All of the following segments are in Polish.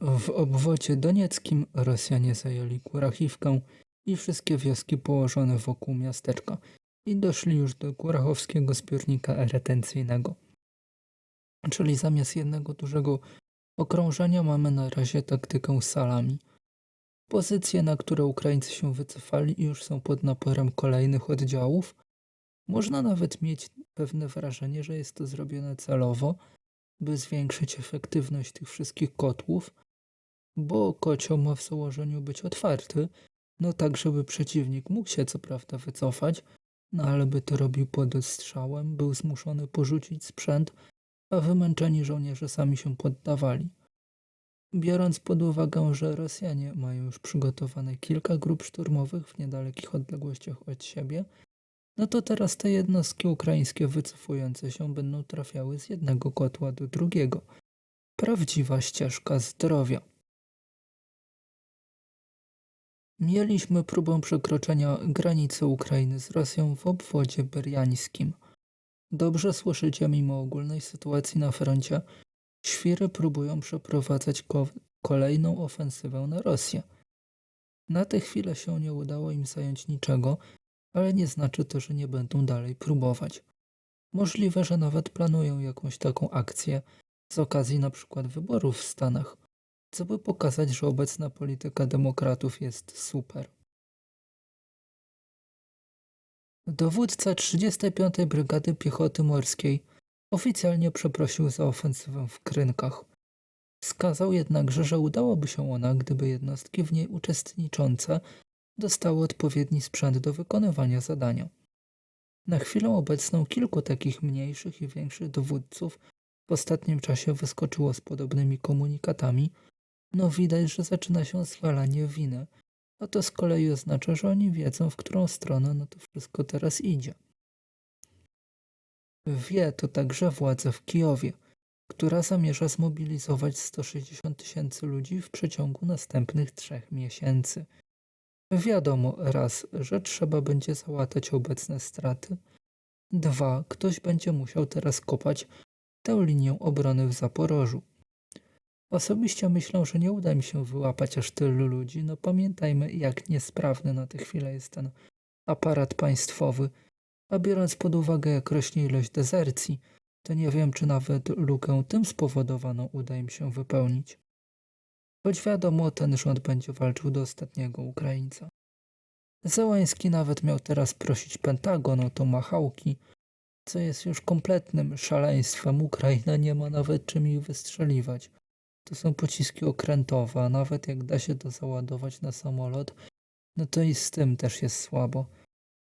W obwodzie donieckim Rosjanie zajęli Kurachiwkę i wszystkie wioski położone wokół miasteczka i doszli już do kurachowskiego zbiornika retencyjnego. Czyli zamiast jednego dużego okrążenia mamy na razie taktykę salami. Pozycje, na które Ukraińcy się wycofali, już są pod naporem kolejnych oddziałów. Można nawet mieć pewne wrażenie, że jest to zrobione celowo, by zwiększyć efektywność tych wszystkich kotłów, bo kocioł ma w założeniu być otwarty, no tak, żeby przeciwnik mógł się co prawda wycofać, no ale by to robił pod ostrzałem, był zmuszony porzucić sprzęt, a wymęczeni żołnierze sami się poddawali. Biorąc pod uwagę, że Rosjanie mają już przygotowane kilka grup szturmowych w niedalekich odległościach od siebie, no to teraz te jednostki ukraińskie wycofujące się będą trafiały z jednego kotła do drugiego. Prawdziwa ścieżka zdrowia. Mieliśmy próbę przekroczenia granicy Ukrainy z Rosją w obwodzie beriańskim. Dobrze słyszycie, mimo ogólnej sytuacji na froncie, świry próbują przeprowadzać ko kolejną ofensywę na Rosję. Na tę chwilę się nie udało im zająć niczego, ale nie znaczy to, że nie będą dalej próbować. Możliwe, że nawet planują jakąś taką akcję z okazji na przykład wyborów w Stanach, co by pokazać, że obecna polityka demokratów jest super. Dowódca 35. Brygady Piechoty Morskiej oficjalnie przeprosił za ofensywę w Krynkach. Wskazał jednakże, że udałoby się ona, gdyby jednostki w niej uczestniczące dostały odpowiedni sprzęt do wykonywania zadania. Na chwilę obecną kilku takich mniejszych i większych dowódców w ostatnim czasie wyskoczyło z podobnymi komunikatami. No widać, że zaczyna się zwalanie winy, a to z kolei oznacza, że oni wiedzą, w którą stronę no to wszystko teraz idzie. Wie to także władza w Kijowie, która zamierza zmobilizować 160 tysięcy ludzi w przeciągu następnych trzech miesięcy. Wiadomo raz, że trzeba będzie załatać obecne straty. Dwa, ktoś będzie musiał teraz kopać tę linię obrony w Zaporożu. Osobiście myślę, że nie uda mi się wyłapać aż tylu ludzi. No pamiętajmy, jak niesprawny na tę chwilę jest ten aparat państwowy. A biorąc pod uwagę, jak rośnie ilość dezercji, to nie wiem, czy nawet lukę tym spowodowaną uda im się wypełnić. Choć wiadomo, ten rząd będzie walczył do ostatniego Ukraińca. Załański nawet miał teraz prosić Pentagon o tomahawki, co jest już kompletnym szaleństwem. Ukraina nie ma nawet czym ich wystrzeliwać. To są pociski okrętowe, a nawet jak da się to załadować na samolot, no to i z tym też jest słabo.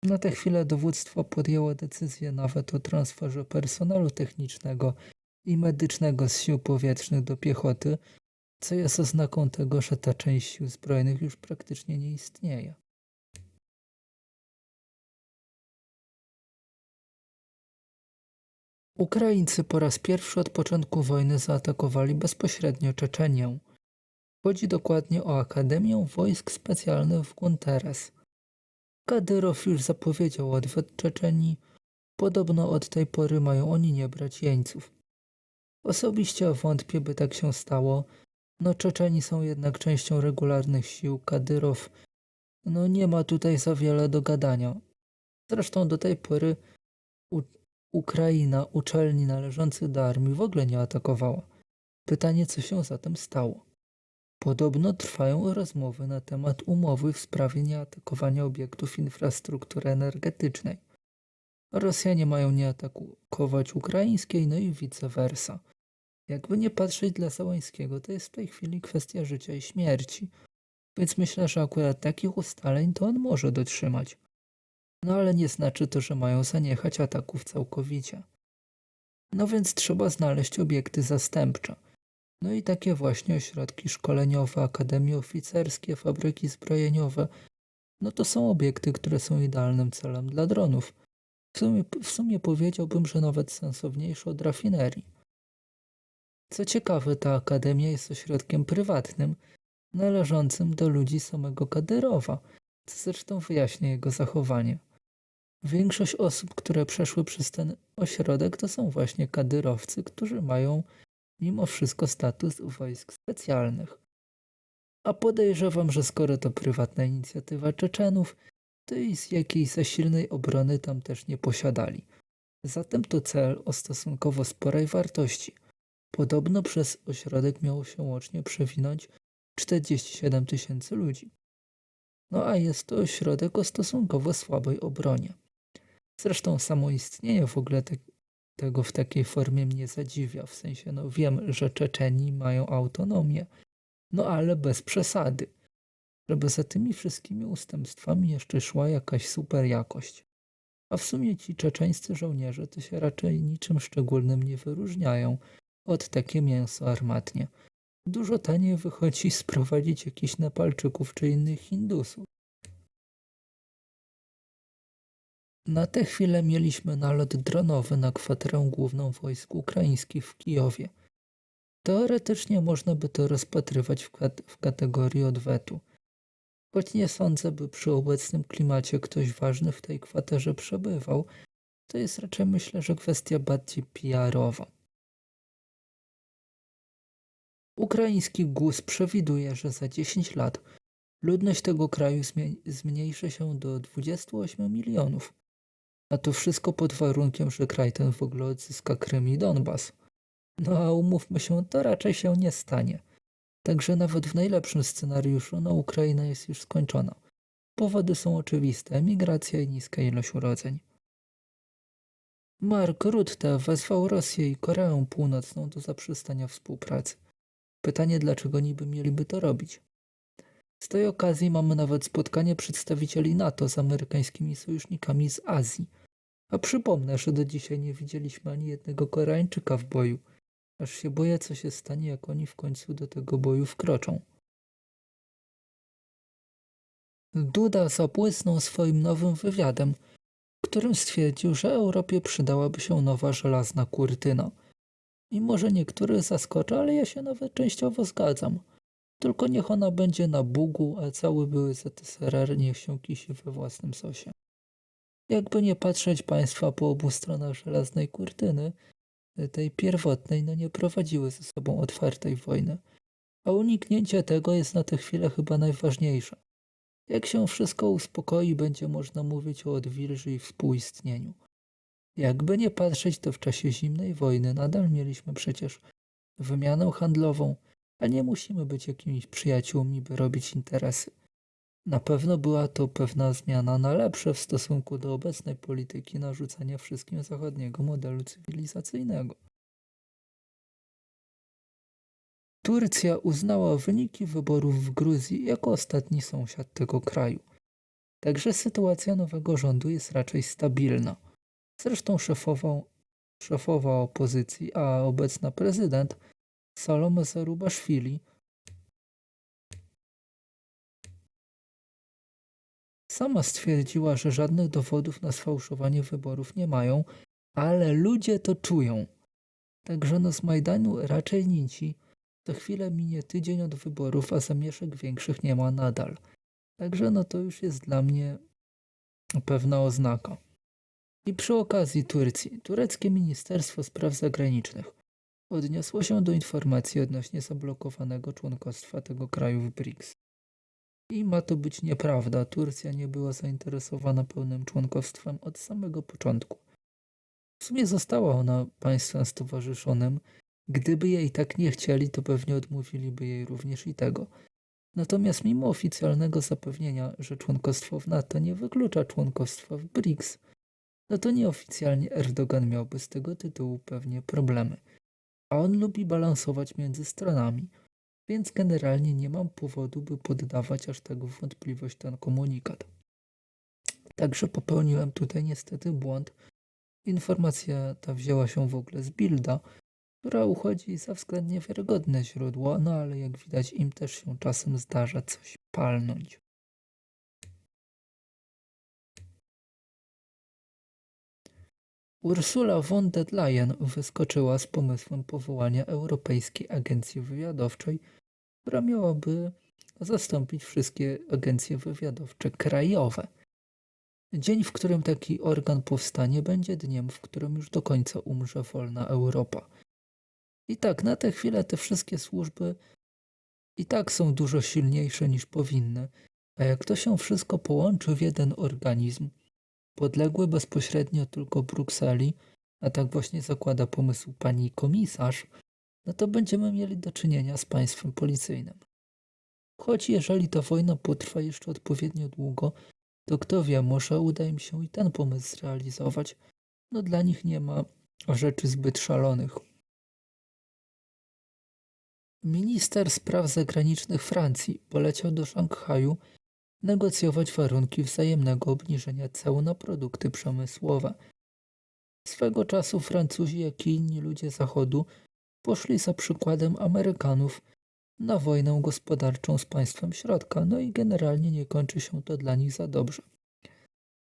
Na tę chwilę dowództwo podjęło decyzję nawet o transferze personelu technicznego i medycznego z sił powietrznych do piechoty, co jest oznaką tego, że ta część sił zbrojnych już praktycznie nie istnieje. Ukraińcy po raz pierwszy od początku wojny zaatakowali bezpośrednio Czeczenię. Chodzi dokładnie o Akademię Wojsk Specjalnych w Gunteres. Kadyrow już zapowiedział odwet Czeczenii. Podobno od tej pory mają oni nie brać jeńców. Osobiście wątpię, by tak się stało, no Czeczeni są jednak częścią regularnych sił Kadyrow. No nie ma tutaj za wiele do gadania. Zresztą do tej pory Ukraina uczelni należących do armii w ogóle nie atakowała. Pytanie, co się zatem stało? Podobno trwają rozmowy na temat umowy w sprawie nieatakowania obiektów infrastruktury energetycznej. Rosjanie mają nie atakować ukraińskiej, no i vice versa. Jakby nie patrzeć dla Załańskiego, to jest w tej chwili kwestia życia i śmierci. Więc myślę, że akurat takich ustaleń to on może dotrzymać. No ale nie znaczy to, że mają zaniechać ataków całkowicie. No więc trzeba znaleźć obiekty zastępcze. No i takie właśnie ośrodki szkoleniowe, akademie oficerskie, fabryki zbrojeniowe. No to są obiekty, które są idealnym celem dla dronów. W sumie, w sumie powiedziałbym, że nawet sensowniejsze od rafinerii. Co ciekawe, ta akademia jest ośrodkiem prywatnym, należącym do ludzi samego Kadyrowa, co zresztą wyjaśnia jego zachowanie. Większość osób, które przeszły przez ten ośrodek, to są właśnie kadyrowcy, którzy mają mimo wszystko status wojsk specjalnych. A podejrzewam, że skoro to prywatna inicjatywa Czeczenów, to i z jakiejś zasilnej obrony tam też nie posiadali. Zatem to cel o stosunkowo sporej wartości. Podobno przez ośrodek miało się łącznie przewinąć 47 tysięcy ludzi. No a jest to ośrodek o stosunkowo słabej obronie. Zresztą samo istnienie w ogóle te, tego w takiej formie mnie zadziwia. W sensie, no wiem, że Czeczeni mają autonomię, no ale bez przesady. Żeby za tymi wszystkimi ustępstwami jeszcze szła jakaś super jakość. A w sumie ci czeczeńscy żołnierze to się raczej niczym szczególnym nie wyróżniają od takie mięso armatnie. Dużo taniej wychodzi sprowadzić jakichś Nepalczyków czy innych Hindusów. Na tę chwilę mieliśmy nalot dronowy na kwaterę główną wojsk ukraińskich w Kijowie. Teoretycznie można by to rozpatrywać w, kat w kategorii odwetu. Choć nie sądzę, by przy obecnym klimacie ktoś ważny w tej kwaterze przebywał, to jest raczej myślę, że kwestia bardziej PR-owa. Ukraiński GUS przewiduje, że za 10 lat ludność tego kraju zmniejszy się do 28 milionów. A to wszystko pod warunkiem, że kraj ten w ogóle odzyska Krym i Donbas. No a umówmy się, to raczej się nie stanie. Także nawet w najlepszym scenariuszu no Ukraina jest już skończona. Powody są oczywiste: emigracja i niska ilość urodzeń. Mark Rutte wezwał Rosję i Koreę Północną do zaprzestania współpracy. Pytanie, dlaczego niby mieliby to robić? Z tej okazji mamy nawet spotkanie przedstawicieli NATO z amerykańskimi sojusznikami z Azji. A przypomnę, że do dzisiaj nie widzieliśmy ani jednego Koreańczyka w boju. Aż się boję, co się stanie, jak oni w końcu do tego boju wkroczą. Duda zabłysnął swoim nowym wywiadem, w którym stwierdził, że Europie przydałaby się nowa żelazna kurtyna. I może niektórych zaskoczy, ale ja się nawet częściowo zgadzam. Tylko niech ona będzie na Bugu, a cały były ZSRR niech się kisi we własnym sosie. Jakby nie patrzeć państwa po obu stronach żelaznej kurtyny, tej pierwotnej, no nie prowadziły ze sobą otwartej wojny. A uniknięcie tego jest na tę chwilę chyba najważniejsze. Jak się wszystko uspokoi, będzie można mówić o odwilży i współistnieniu. Jakby nie patrzeć, to w czasie zimnej wojny nadal mieliśmy przecież wymianę handlową, a nie musimy być jakimiś przyjaciółmi, by robić interesy. Na pewno była to pewna zmiana na lepsze w stosunku do obecnej polityki narzucania wszystkim zachodniego modelu cywilizacyjnego. Turcja uznała wyniki wyborów w Gruzji jako ostatni sąsiad tego kraju. Także sytuacja nowego rządu jest raczej stabilna. Zresztą szefowa opozycji, a obecna prezydent Salome Zarubaszwili Sama stwierdziła, że żadnych dowodów na sfałszowanie wyborów nie mają, ale ludzie to czują. Także no z Majdanu raczej nici. Co chwilę minie tydzień od wyborów, a zamieszek większych nie ma nadal. Także no to już jest dla mnie pewna oznaka. I przy okazji Turcji, tureckie Ministerstwo Spraw Zagranicznych odniosło się do informacji odnośnie zablokowanego członkostwa tego kraju w BRICS. I ma to być nieprawda. Turcja nie była zainteresowana pełnym członkostwem od samego początku. W sumie została ona państwem stowarzyszonym. Gdyby jej tak nie chcieli, to pewnie odmówiliby jej również i tego. Natomiast mimo oficjalnego zapewnienia, że członkostwo w NATO nie wyklucza członkostwa w BRICS, no to nieoficjalnie Erdogan miałby z tego tytułu pewnie problemy. A on lubi balansować między stronami – więc generalnie nie mam powodu, by poddawać aż tak w wątpliwość ten komunikat. Także popełniłem tutaj niestety błąd. Informacja ta wzięła się w ogóle z Bilda, która uchodzi za względnie wiarygodne źródło, no ale jak widać im też się czasem zdarza coś palnąć. Ursula von der Leyen wyskoczyła z pomysłem powołania Europejskiej Agencji Wywiadowczej, która miałaby zastąpić wszystkie agencje wywiadowcze krajowe. Dzień, w którym taki organ powstanie, będzie dniem, w którym już do końca umrze wolna Europa. I tak, na tę chwilę te wszystkie służby i tak są dużo silniejsze niż powinny. A jak to się wszystko połączy w jeden organizm, podległy bezpośrednio tylko Brukseli, a tak właśnie zakłada pomysł pani komisarz, no to będziemy mieli do czynienia z państwem policyjnym. Choć jeżeli ta wojna potrwa jeszcze odpowiednio długo, to kto wie, może uda im się i ten pomysł zrealizować. No dla nich nie ma rzeczy zbyt szalonych. Minister spraw zagranicznych Francji poleciał do Szanghaju negocjować warunki wzajemnego obniżenia ceł na produkty przemysłowe. Swego czasu Francuzi, jak i inni ludzie Zachodu poszli za przykładem Amerykanów na wojnę gospodarczą z państwem środka, no i generalnie nie kończy się to dla nich za dobrze.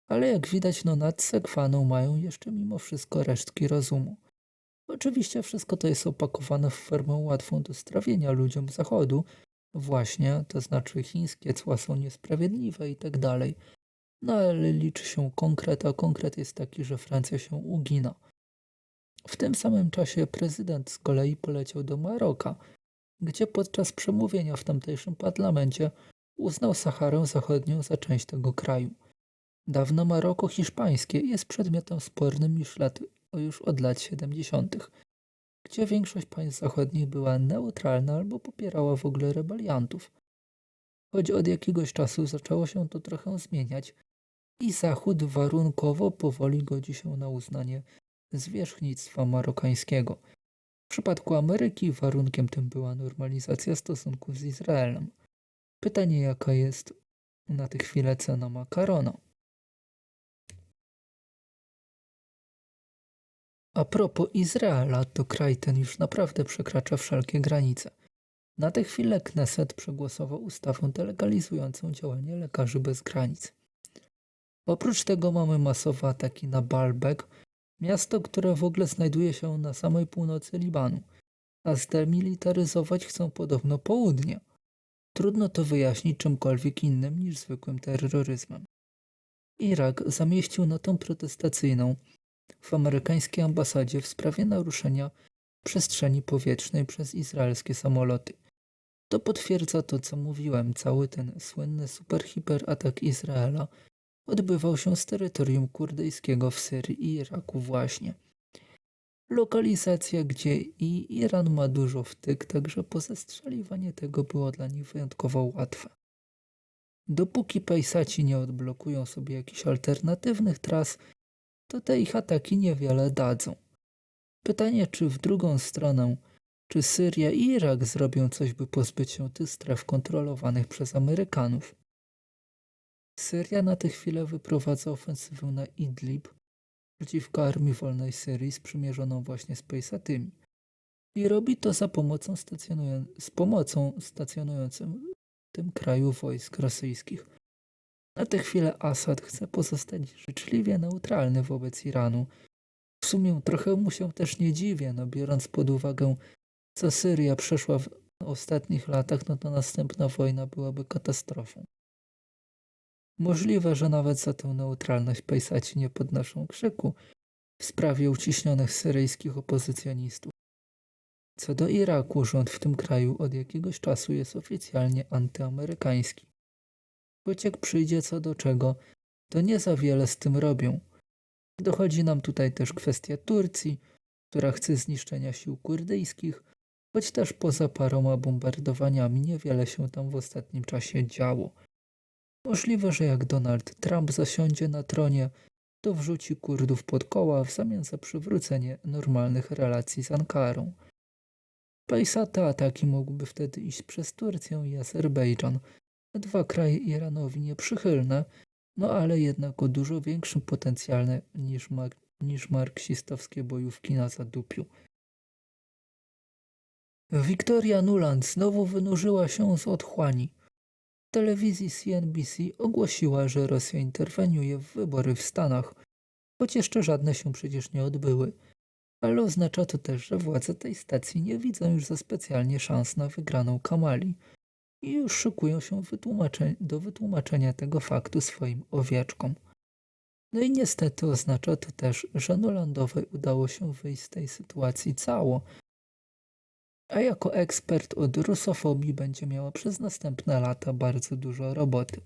Ale jak widać, no nad Sekwaną mają jeszcze mimo wszystko resztki rozumu. Oczywiście wszystko to jest opakowane w formę łatwą do strawienia ludziom Zachodu, właśnie, to znaczy chińskie cła są niesprawiedliwe i tak dalej. No ale liczy się konkret, a konkret jest taki, że Francja się ugina. W tym samym czasie prezydent z kolei poleciał do Maroka, gdzie podczas przemówienia w tamtejszym parlamencie uznał Saharę Zachodnią za część tego kraju. Dawno Maroko hiszpańskie jest przedmiotem spornym już, lat, już od lat 70., gdzie większość państw zachodnich była neutralna albo popierała w ogóle rebeliantów. Choć od jakiegoś czasu zaczęło się to trochę zmieniać i Zachód warunkowo powoli godzi się na uznanie zwierzchnictwa marokańskiego. W przypadku Ameryki warunkiem tym była normalizacja stosunków z Izraelem. Pytanie, jaka jest na tę chwilę cena makarona? A propos Izraela, to kraj ten już naprawdę przekracza wszelkie granice. Na tę chwilę Kneset przegłosował ustawę delegalizującą działanie lekarzy bez granic. Oprócz tego mamy masowe ataki na Baalbek, miasto, które w ogóle znajduje się na samej północy Libanu, a zdemilitaryzować chcą podobno południe. Trudno to wyjaśnić czymkolwiek innym niż zwykłym terroryzmem. Irak zamieścił notę protestacyjną w amerykańskiej ambasadzie w sprawie naruszenia przestrzeni powietrznej przez izraelskie samoloty. To potwierdza to, co mówiłem, cały ten słynny super-hiper atak Izraela odbywał się z terytorium kurdyjskiego w Syrii i Iraku właśnie. Lokalizacja, gdzie i Iran ma dużo wtyk, także pozastrzeliwanie tego było dla nich wyjątkowo łatwe. Dopóki pejsaci nie odblokują sobie jakichś alternatywnych tras, to te ich ataki niewiele dadzą. Pytanie, czy w drugą stronę, czy Syria i Irak zrobią coś, by pozbyć się tych stref kontrolowanych przez Amerykanów. Syria na tę chwilę wyprowadza ofensywę na Idlib przeciwko Armii Wolnej Syrii sprzymierzoną właśnie z Pejsatymi. I robi to za pomocą z pomocą stacjonującym w tym kraju wojsk rosyjskich. Na tę chwilę Assad chce pozostać życzliwie neutralny wobec Iranu. W sumie trochę mu się też nie dziwię, no biorąc pod uwagę, co Syria przeszła w ostatnich latach, no to następna wojna byłaby katastrofą. Możliwe, że nawet za tę neutralność pejsaci nie podnoszą krzyku w sprawie uciśnionych syryjskich opozycjonistów. Co do Iraku, rząd w tym kraju od jakiegoś czasu jest oficjalnie antyamerykański. Jak przyjdzie co do czego, to nie za wiele z tym robią. Dochodzi nam tutaj też kwestia Turcji, która chce zniszczenia sił kurdyjskich, choć też poza paroma bombardowaniami niewiele się tam w ostatnim czasie działo. Możliwe, że jak Donald Trump zasiądzie na tronie, to wrzuci Kurdów pod koła w zamian za przywrócenie normalnych relacji z Ankarą. Pejsate ataki mogłyby wtedy iść przez Turcję i Azerbejdżan, dwa kraje Iranowi nieprzychylne, no ale jednak o dużo większym potencjale niż, mar niż marksistowskie bojówki na zadupiu. Wiktoria Nuland znowu wynurzyła się z otchłani. W telewizji CNBC ogłosiła, że Rosja interweniuje w wybory w Stanach, choć jeszcze żadne się przecież nie odbyły. Ale oznacza to też, że władze tej stacji nie widzą już za specjalnie szans na wygraną Kamali i już szykują się wytłumacze do wytłumaczenia tego faktu swoim owieczkom. No i niestety oznacza to też, że Nolandowej udało się wyjść z tej sytuacji cało, a jako ekspert od rusofobii będzie miała przez następne lata bardzo dużo roboty.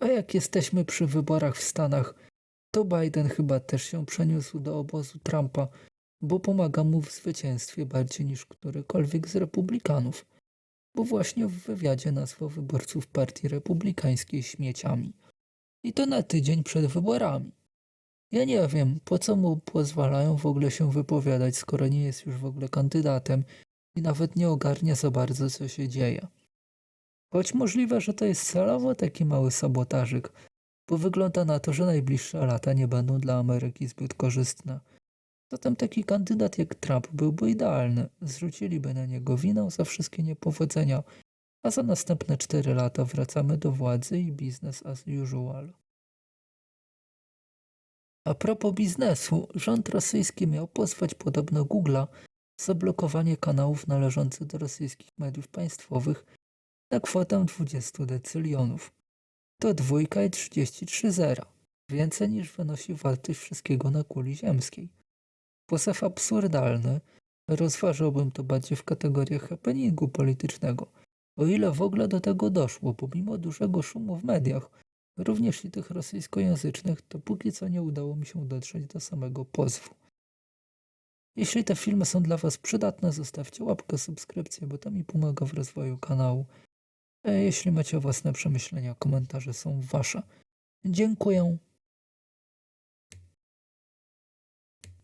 A jak jesteśmy przy wyborach w Stanach, to Biden chyba też się przeniósł do obozu Trumpa, bo pomaga mu w zwycięstwie bardziej niż którykolwiek z republikanów, bo właśnie w wywiadzie nazwał wyborców partii republikańskiej śmieciami. I to na tydzień przed wyborami. Ja nie wiem, po co mu pozwalają w ogóle się wypowiadać, skoro nie jest już w ogóle kandydatem i nawet nie ogarnia za bardzo, co się dzieje. Choć możliwe, że to jest celowo taki mały sabotażyk, bo wygląda na to, że najbliższe lata nie będą dla Ameryki zbyt korzystne. Zatem taki kandydat jak Trump byłby idealny. Zrzuciliby na niego winę za wszystkie niepowodzenia, a za następne cztery lata wracamy do władzy i business as usual. A propos biznesu, rząd rosyjski miał pozwać podobno Google'a za blokowanie kanałów należących do rosyjskich mediów państwowych na kwotę 20 decylionów. To dwójka i 33 zera. Więcej niż wynosi wartość wszystkiego na kuli ziemskiej. Posew absurdalny, rozważałbym to bardziej w kategoriach happeningu politycznego, o ile w ogóle do tego doszło, pomimo dużego szumu w mediach, również i tych rosyjskojęzycznych, to póki co nie udało mi się dotrzeć do samego pozwu. Jeśli te filmy są dla Was przydatne, zostawcie łapkę, subskrypcję, bo to mi pomaga w rozwoju kanału. Jeśli macie własne przemyślenia, komentarze są Wasze. Dziękuję.